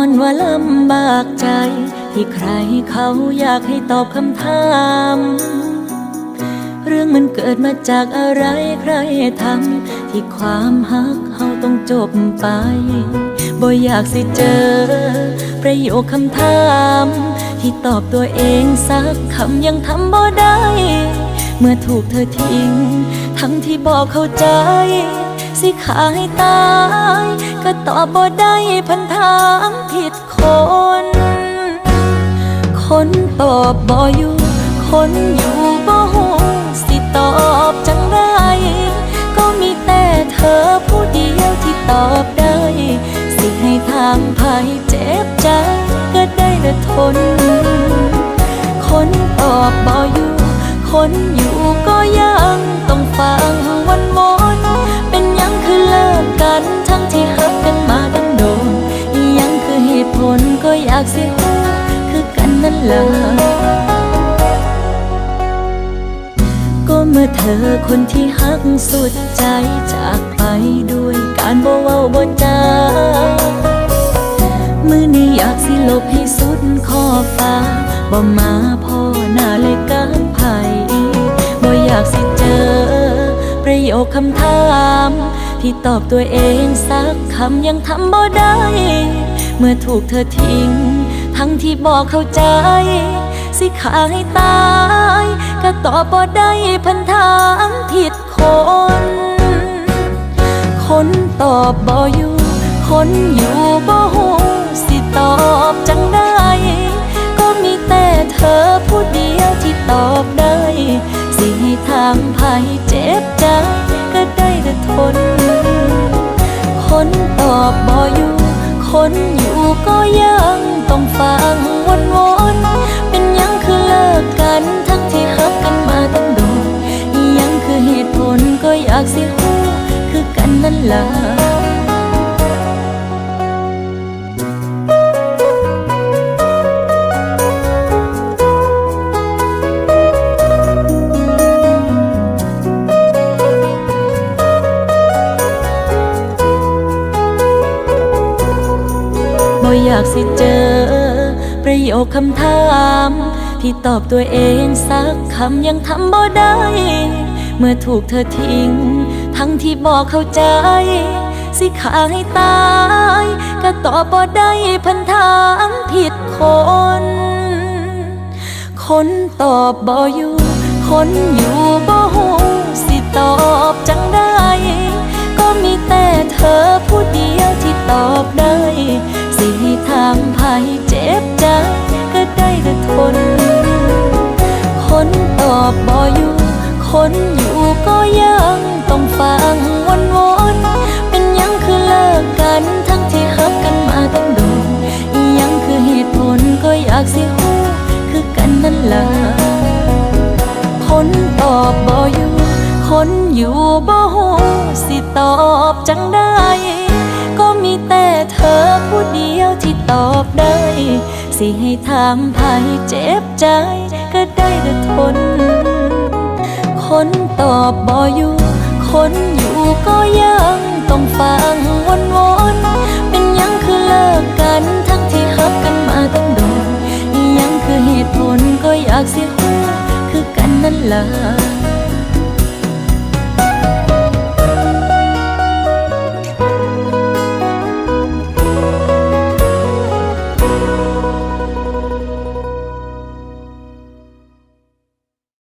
อกย้อนว่าลำบากใจ ที่ใครเขาอยากให้ตอบคำถาม เรื่องมันเกิดมาจากอะไรใครทำที่ความฮักเฮาต้องจบไป บ่อยากสิเจอ ประโยคคำถาม ที่ตอบตัวเองสักคำยังทำบ่ได้ เมื่อถูกเธอทิ้ง ทั้งที่บอกเข้าใจ สิขาให้ตาย ก็ตอบบ่ได้พันถามผิดคน คนตอบบ่อยู่ คนอยู่บ่หูสิตอบจังไร ก็มีแต่เธอผู้เดียวที่ตอบได้ สิให้ทางภัยเจ็บใจก็ได้แต่ทน คนตอบบ่อยู่ คนอยู่ก็ยังต้องฟังวันวอ ก็อยากสิฮู้คือกันนั่นล่ะก็เมื่อเธอคนที่หักสุดใจจากไปด้วยการบ่เว้าบ่จามือนี้อยากสิลบให้สุดขอฟ้าบ่มาพ่อหน้าเลยกับไผ่บ่อยากสิเจอ ประโยคคำถาม ที่ตอบตัวเองสักคำยังทำบ่ได้ เมื่อถูกเธอทิ้ง ทั้งที่บอกเข้าใจ สิขาให้ตาย ก็ตอบบ่ได้พันถามผิดคน คนตอบบ่อยู่ คนอยู่บ่หูสิตอบจังได้ ก็มีแต่เธอผู้เดียวที่ตอบได้ สิให้ทางภัยเจ็บใจก็ได้แต่ทน คนตอบบ่อยู่คนอยู่ ก็ยังต้องฟังวนวนๆเป็นยังคือเลิกกันทั้งที่ฮักกันมาตั้งโดนยังคือเหตุผลก็อยากสิฮู้คือกันนั่นล่ะ อยากสิเจอ ประโยคคำถามที่ตอบตัวเองสักคำยังทำบ่ได้ เมื่อถูกเธอทิ้ง ทั้งที่บอกเข้าใจ สิขาให้ตาย ก็ตอบบ่ได้พันถามผิดคน คนตอบบ่อยู่ คนอยู่บ่หูสิตอบจังได้ ก็มีแต่ อบบ่อยู่ คนอยู่ก็ยังต้องฟังวนวนเป็นยังคือเลิกกันทั้งที่หักกันมาตั้งโดนยังคือเหตุผลก็อยากสิฮู้คือกันนั่นล่ะคนตอบบ่อยู่ คนอยู่บ่หูสิตอบจังได้ ก็มีแต่เธอผู้เดียวที่ตอบได้ สิให้ทางภัยเจ็บใจก็ได้แต่ทน คนตอบบ่อยู่ คนอยู่ก็ยังต้องฟังวนวนๆเป็นยังคือเลิกกันทั้งที่หักกันมาตั้งโดนยังคือเหตุผลก็อยากสิฮู้คือกันนั่นล่ะ